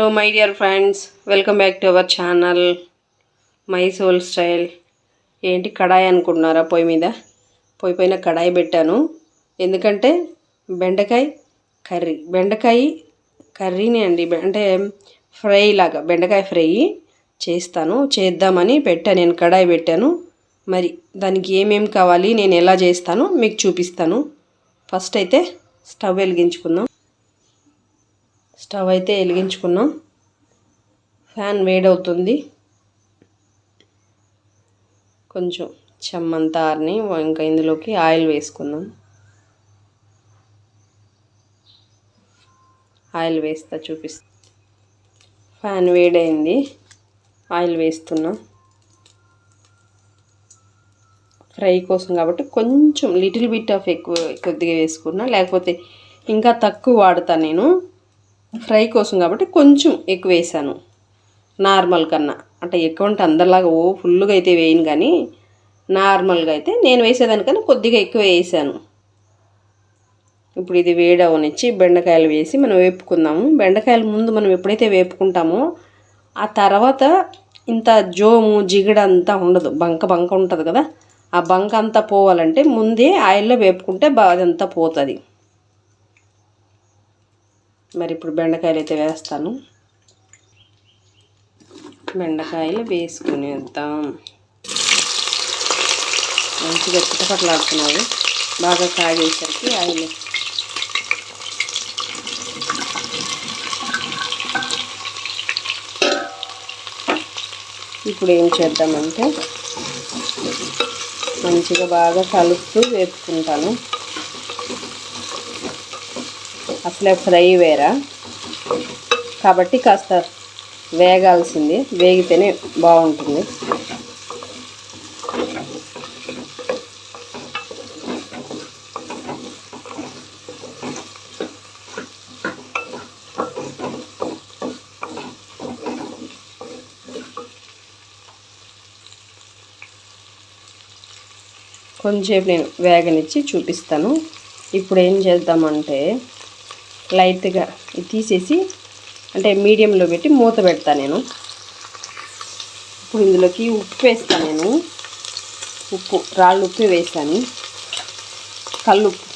Hello my dear friends. Welcome back to our channel my soul style. ఏంటి కడాయి అనుకుంటున్నారా పొయ్యి మీద? పొయ్యి పైన కడాయి పెట్టాను. ఎందుకంటే బెండకాయ కర్రీ. బెండకాయ కర్రీనే అండి. అంటే ఫ్రై లాగా బెండకాయ ఫ్రై చేస్తాను. చేద్దామని పెట్టాను నేను కడాయి పెట్టాను. మరి దానికి ఏమేమి కావాలి నేను ఎలా చేస్తానో మీకు చూపిస్తాను. ఫస్ట్ అయితే స్టవ్ వెలిగించుకుందాం. స్టవ్ అయితే వెలిగించుకున్నాం. ఫ్యాన్ వేడవుతుంది. కొంచెం చెమ్మంతారిని ఇంకా ఇందులోకి ఆయిల్ వేసుకుందాం. ఆయిల్ వేస్తా చూపిస్తా. ఫ్యాన్ వేడైంది. ఆయిల్ వేస్తున్నాం. ఫ్రై కోసం కాబట్టి కొంచెం లిటిల్ బిట్ ఆఫ్ ఎక్కువ కొద్దిగా వేసుకున్నా. లేకపోతే ఇంకా తక్కువ వాడతాను నేను. ఫ్రై కోసం కాబట్టి కొంచెం ఎక్కువ వేసాను. నార్మల్ కన్నా. అంటే ఎక్కువ అంటే అందరిలాగా ఓ ఫుల్గా అయితే వేయను కానీ నార్మల్గా అయితే నేను వేసేదానికన్నా కొద్దిగా ఎక్కువ వేసాను. ఇప్పుడు ఇది వేడి అవనిచ్చి బెండకాయలు వేసి మనం వేపుకుందాము. బెండకాయలు ముందు మనం ఎప్పుడైతే వేపుకుంటామో ఆ తర్వాత ఇంత జోము జిగడ అంతా ఉండదు. బంక బంక ఉంటుంది కదా. ఆ బంక అంతా పోవాలంటే ముందే ఆయిల్లో వేపుకుంటే బాగా అదంతా పోతుంది. మరి ఇప్పుడు బెండకాయలు అయితే వేస్తాను. బెండకాయలు వేసుకుని వేద్దాం మంచిగా చిటపట్లాడుతున్నారు బాగా కాగేసరికి ఆయిల్. ఇప్పుడు ఏం చేద్దామంటే మంచిగా బాగా కలుపుతూ వేపుకుంటాను. అసలే ఫ్రై వేరా? కాబట్టి కాస్త వేగాల్సింది. వేగితేనే బాగుంటుంది. కొంచెంసేపు నేను వేగనిచ్చి చూపిస్తాను. ఇప్పుడు ఏం చేద్దామంటే లైట్గా తీసేసి అంటే మీడియంలో పెట్టి మూత పెడతా నేను. ఇప్పుడు ఇందులోకి ఉప్పు వేస్తాను నేను. ఉప్పు రాళ్ళు ఉప్పు వేస్తాను కల్లుప్పు.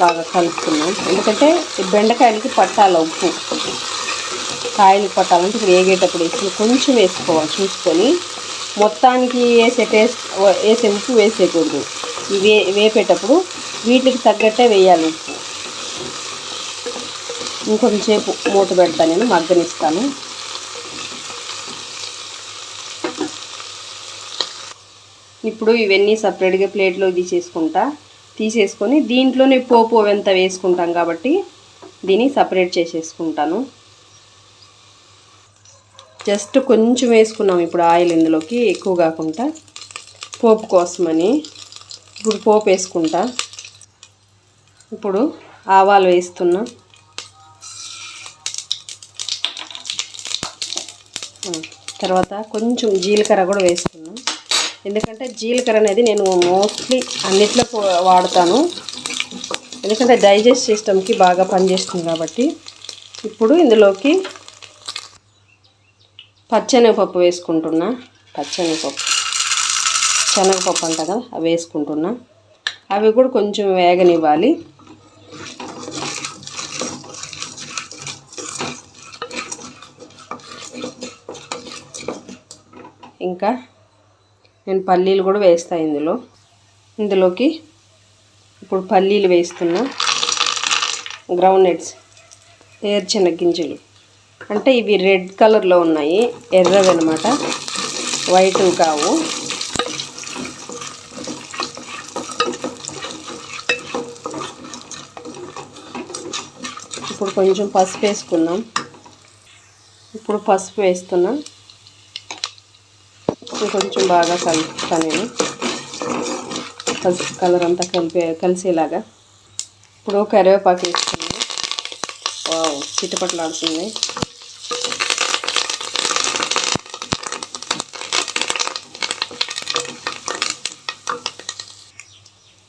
బాగా కలుపుకున్నాం ఎందుకంటే బెండకాయలకి పట్టాల ఉప్పు. కాయలు పట్టాలంటే ఇప్పుడు వేగేటప్పుడు వేసి కొంచెం వేసుకోవాలి చూసుకొని. మొత్తానికి వేసే టేస్ట్ వేసే ఉప్పు వేసేయకూడదు. ఈ వే వేపేటప్పుడు వీటికి తగ్గట్టే వేయాలి ఉప్పు. ఇంకొంచెంసేపు మూత పెడతా నేను మగ్గనిస్తాను. ఇప్పుడు ఇవన్నీ సపరేట్గా ప్లేట్లో తీసేసుకుంటా. తీసేసుకొని దీంట్లోనే పోపు ఎంత వేసుకుంటాం కాబట్టి దీన్ని సపరేట్ చేసేసుకుంటాను. జస్ట్ కొంచెం వేసుకున్నాం ఇప్పుడు ఆయిల్ ఇందులోకి ఎక్కువ కాకుండా పోపు కోసమని. ఇప్పుడు పోపు వేసుకుంటా. ఇప్పుడు ఆవాలు వేస్తున్నా. తర్వాత కొంచెం జీలకర్ర కూడా వేసుకున్నాం ఎందుకంటే జీలకర్ర అనేది నేను మోస్ట్లీ అన్నిట్లో వాడతాను. ఎందుకంటే డైజెస్ట్ సిస్టమ్కి బాగా పనిచేస్తుంది కాబట్టి. ఇప్పుడు ఇందులోకి పచ్చనగపప్పు వేసుకుంటున్నా. పచ్చనగపప్పు. శనగపప్పు అంట కదా అవి వేసుకుంటున్నా. అవి కూడా కొంచెం వేగనివ్వాలి. ఇంకా నేను పల్లీలు కూడా వేస్తాను ఇందులో. ఇందులోకి ఇప్పుడు పల్లీలు వేస్తున్నా. గ్రౌండ్ నట్స్ ఏర్చిన గింజలు. అంటే ఇవి రెడ్ కలర్లో ఉన్నాయి ఎర్రవి అనమాట వైట్ కావు. ఇప్పుడు కొంచెం పసుపు వేసుకున్నాం. ఇప్పుడు పసుపు వేస్తున్నాం. కొంచెం బాగా కలుపుతా నేను కలర్ అంతా కలిపే కలిసేలాగా. ఇప్పుడు కరివేపాకు వేసుకున్నాను. వావ్ చిటపట్లాడుతుంది.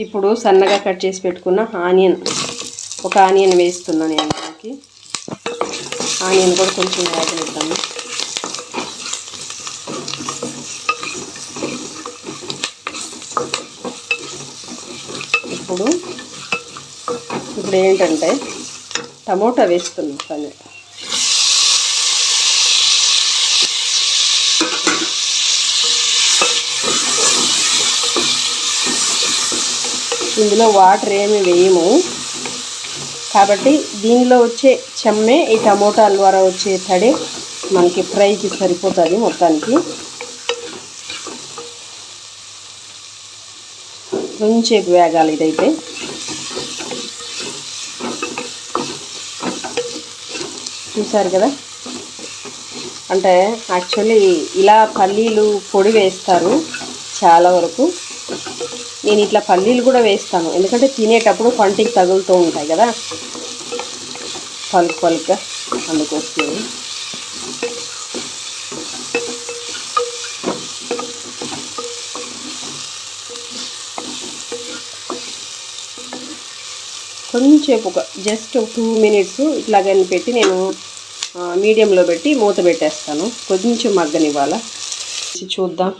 ఇప్పుడు సన్నగా కట్ చేసి పెట్టుకున్న ఆనియన్. ఒక ఆనియన్ వేస్తున్నాను నేను దానికి. ఆనియన్ కూడా కొంచెం వేగనిద్దాము ఇప్పుడు ఇప్పుడు ఏంటంటే టమోటా వేస్తున్నాం కానీ ఇందులో వాటర్ ఏమి వేయము. కాబట్టి దీనిలో వచ్చే చెమ్మే ఈ టమోటాల ద్వారా వచ్చే తడి మనకి ఫ్రైకి సరిపోతుంది మొత్తానికి. కొంచెంసేపు వేగాలి ఇదైతే. చూసారు కదా? అంటే యాక్చువల్లీ ఇలా పల్లీలు పొడి వేస్తారు చాలా వరకు. నేను ఇట్లా పల్లీలు కూడా వేస్తాను. ఎందుకంటే తినేటప్పుడు పంటికి తగులుతూ ఉంటాయి కదా? పలుకు పలుక అందుకోసం కొంచెంసేపు ఒక జస్ట్ టూ మినిట్స్ ఇట్లాగని పెట్టి నేను మీడియంలో పెట్టి మూత పెట్టేస్తాను. కొంచెం మగ్గనివ్వాల? చూద్దాం.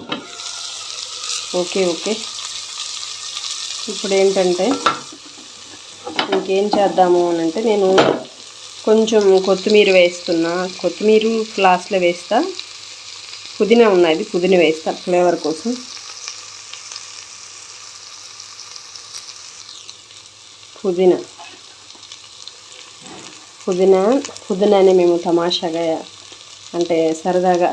Okay okay. ఇప్పుడు ఏంటంటే ఇంకేం చేద్దాము అని అంటే నేను కొంచెం కొత్తిమీర వేస్తున్నా. కొత్తిమీర ఫ్లాస్లో వేస్తా. పుదీనా ఉన్నది పుదీనా వేస్తా ఫ్లేవర్ కోసం. పుదీనా. పుదీనా పుదీనాని మేము తమాషాగా అంటే సరదాగా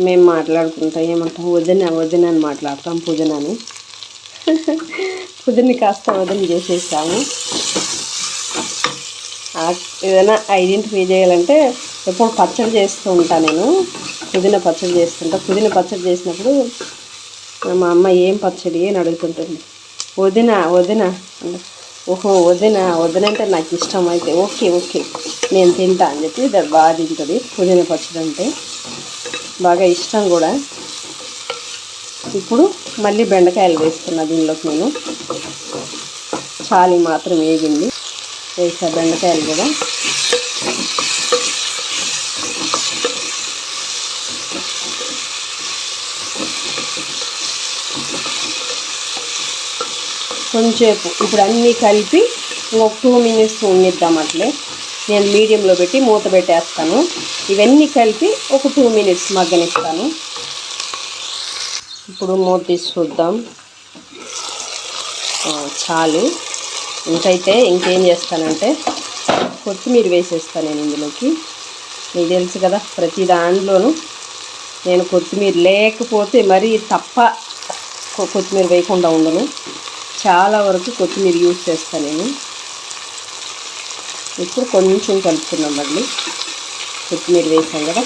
మేము మాట్లాడుకుంటాం ఏమంటాం వదిన వదిన అని మాట్లాడతాం పుదీనాని. పుదీని కాస్త వదిన చేసేసాము ఏదైనా ఏదైనా ఐడెంటిఫై చేయాలంటే ఎప్పుడు పచ్చడి చేస్తూ ఉంటాను నేను. పుదీనా పచ్చడి చేస్తుంటా. పుదీనా పచ్చడి చేసినప్పుడు మా అమ్మ ఏం పచ్చడి అని అడుగుతుంటుంది. వదిన వదిన అంటే, ఓహో వదిన వదిన అంటే నాకు ఇష్టం అయితే ఓకే ఓకే. నేను తింటా అని చెప్పి ఇది బాగా తింటుంది పుదీనా పచ్చడి అంటే. బాగా ఇష్టం కూడా. ఇప్పుడు మళ్ళీ బెండకాయలు వేస్తున్నా దీనిలోకి నేను. చాలి మాత్రం వేగింది. వేసా బెండకాయలు కూడా. కొంచెంసేపు. ఇప్పుడు అన్నీ కలిపి ఒక టూ మినిట్స్ ఉండిద్దాం అట్లే. నేను మీడియంలో పెట్టి మూత పెట్టేస్తాను. ఇవన్నీ కలిపి ఒక టూ మినిట్స్ మగ్గనిస్తాను. ఇప్పుడు మూత తీసి చూద్దాం. చాలు. ఇంకైతే ఇంకేం చేస్తానంటే కొత్తిమీర వేసేస్తాను నేను ఇందులోకి. మీకు తెలుసు కదా ప్రతి దాంట్లోనూ నేను కొత్తిమీర లేకపోతే మరీ తప్ప కొత్తిమీర వేయకుండా ఉండను. చాలా వరకు కొత్తిమీర యూజ్ చేస్తాను నేను. ఇప్పుడు కొంచెం కలుపుతున్నాం మళ్ళీ. కొత్తిమీర వేసాం కదా.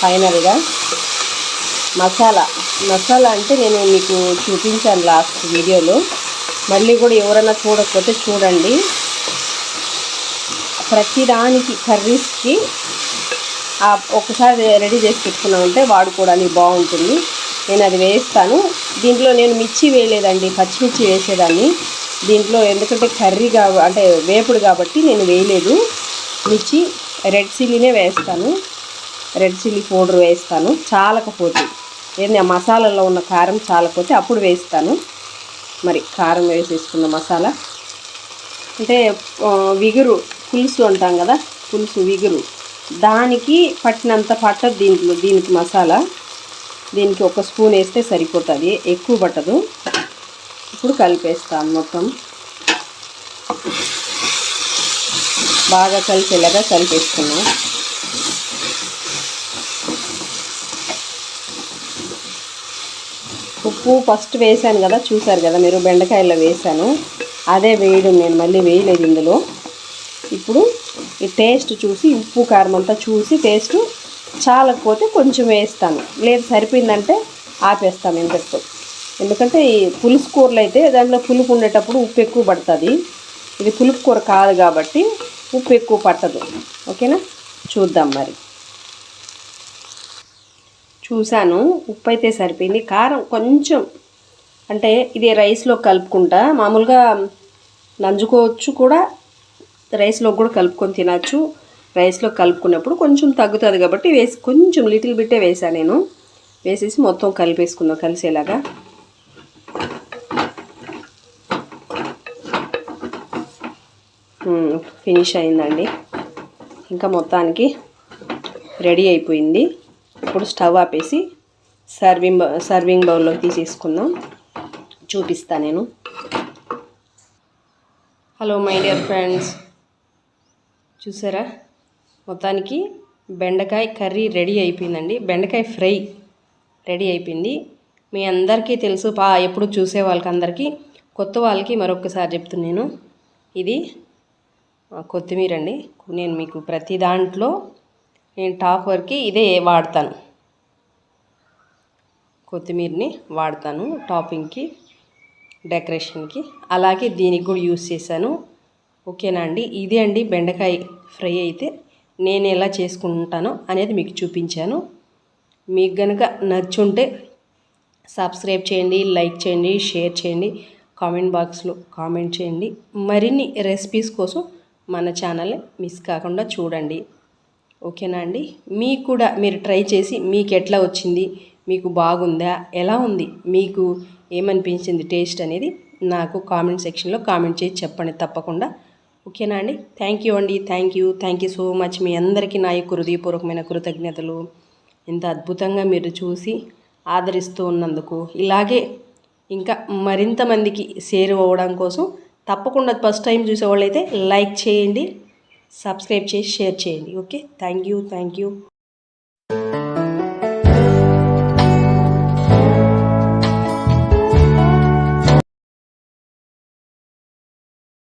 ఫైనల్గా మసాలా. మసాలా అంటే నేను మీకు చూపించాను లాస్ట్ వీడియోలో. మళ్ళీ కూడా ఎవరైనా చూడకపోతే చూడండి. ప్రతిదానికి కర్రీస్కి ఒకసారి రెడీ చేసి పెట్టుకున్నామంటే వాడుకోవడానికి బాగుంటుంది. నేను అది వేస్తాను. దీంట్లో నేను మిర్చి వేయలేదండి. పచ్చిమిర్చి వేసేదాన్ని. దీంట్లో ఎందుకంటే కర్రీ కా అంటే వేపుడు కాబట్టి నేను వేయలేదు. మిర్చి రెడ్ చిల్లీనే వేస్తాను. రెడ్ చిల్లీ పౌడర్ వేస్తాను. చాలకపోతే ఏంది ఆ మసాలాలో ఉన్న కారం చాలకపోతే అప్పుడు వేస్తాను. మరి కారం వేసేసుకున్న మసాలా. అంటే విగురు పులుసు అంటాం కదా పులుసు విగురు. దానికి పట్టినంత పట్టదు దీంట్లో దీనికి మసాలా. దీనికి ఒక స్పూన్ వేస్తే సరిపోతుంది. ఎక్కువ పట్టదు. ఇప్పుడు కలిపేస్తాను మొత్తం. బాగా కలిసేలాగా కలిపేసుకున్నాం. ఉప్పు ఫస్ట్ వేసాను కదా చూసారు కదా మీరు బెండకాయలో వేసాను. అదే వేయడం నేను మళ్ళీ వేయలేదు ఇందులో. ఇప్పుడు ఈ టేస్ట్ చూసి ఉప్పు కారం అంతా చూసి టేస్ట్ చాలకపోతే కొంచెం వేస్తాను. లేదు సరిపోయిందంటే ఆపేస్తాను ఇంతటితో. ఎందుకంటే ఈ పులుసు కూరలు అయితే దాంట్లో పులుపు ఉండేటప్పుడు ఉప్పు ఎక్కువ పడుతుంది. ఇది పులుపు కూర కాదు కాబట్టి ఉప్పు ఎక్కువ పట్టదు. ఓకేనా? చూద్దాం మరి. చూశాను. ఉప్పు అయితే సరిపోయింది. కారం కొంచెం. అంటే ఇది రైస్లో కలుపుకుంటా. మామూలుగా నంజుకోవచ్చు కూడా. రైస్లో కూడా కలుపుకొని తినచ్చు. రైస్లో కలుపుకున్నప్పుడు కొంచెం తగ్గుతుంది కాబట్టి వేసి కొంచెం లిటిల్ బిట్టే వేసాను నేను. వేసేసి మొత్తం కలిపేసుకుందాం కలిసేలాగా. ఫినిష్ అయిందండి. ఇంకా మొత్తానికి రెడీ అయిపోయింది. ఇప్పుడు స్టవ్ ఆపేసి సర్వింగ్ సర్వింగ్ బౌల్లోకి తీసేసుకుందాం. చూపిస్తా నేను. హలో మై డియర్ ఫ్రెండ్స్ చూసారా? మొత్తానికి బెండకాయ కర్రీ రెడీ అయిపోయిందండి. బెండకాయ ఫ్రై రెడీ అయిపోయింది. మీ అందరికీ తెలుసు పా ఎప్పుడు చూసే వాళ్ళకి అందరికీ కొత్త వాళ్ళకి మరొకసారి చెప్తున్నాను ఇది కొత్తిమీర అండి. నేను మీకు ప్రతి దాంట్లో నేను టాప్ వరకు ఇదే వాడతాను. కొత్తిమీరని వాడతాను టాపింగ్కి డెకరేషన్కి. అలాగే దీనికి కూడా యూస్ చేశాను. ఓకేనా అండి? ఇదే అండి బెండకాయ ఫ్రై అయితే. నేను ఎలా చేసుకుంటానో అనేది మీకు చూపించాను. మీకు కనుక నచ్చుంటే సబ్స్క్రైబ్ చేయండి లైక్ చేయండి షేర్ చేయండి కామెంట్ బాక్స్లో కామెంట్ చేయండి. మరిన్ని రెసిపీస్ కోసం మన ఛానల్ని మిస్ కాకుండా చూడండి. ఓకేనా అండి? మీకు కూడా మీరు ట్రై చేసి మీకు ఎట్లా వచ్చింది మీకు బాగుందా ఎలా ఉంది మీకు ఏమనిపించింది టేస్ట్ అనేది నాకు కామెంట్ సెక్షన్లో కామెంట్ చేసి చెప్పండి తప్పకుండా. ఓకేనా అండి? థ్యాంక్ యూ అండి. Thank you thank you so much మీ అందరికీ నా యొక్క హృదయపూర్వకమైన కృతజ్ఞతలు. ఇంత అద్భుతంగా మీరు చూసి ఆదరిస్తూ ఉన్నందుకు. ఇలాగే ఇంకా మరింత మందికి షేర్ అవ్వడం కోసం తప్పకుండా ఫస్ట్ టైం చూసేవాళ్ళైతే లైక్ చేయండి సబ్స్క్రైబ్ చేసి షేర్ చేయండి. Okay thank you thank you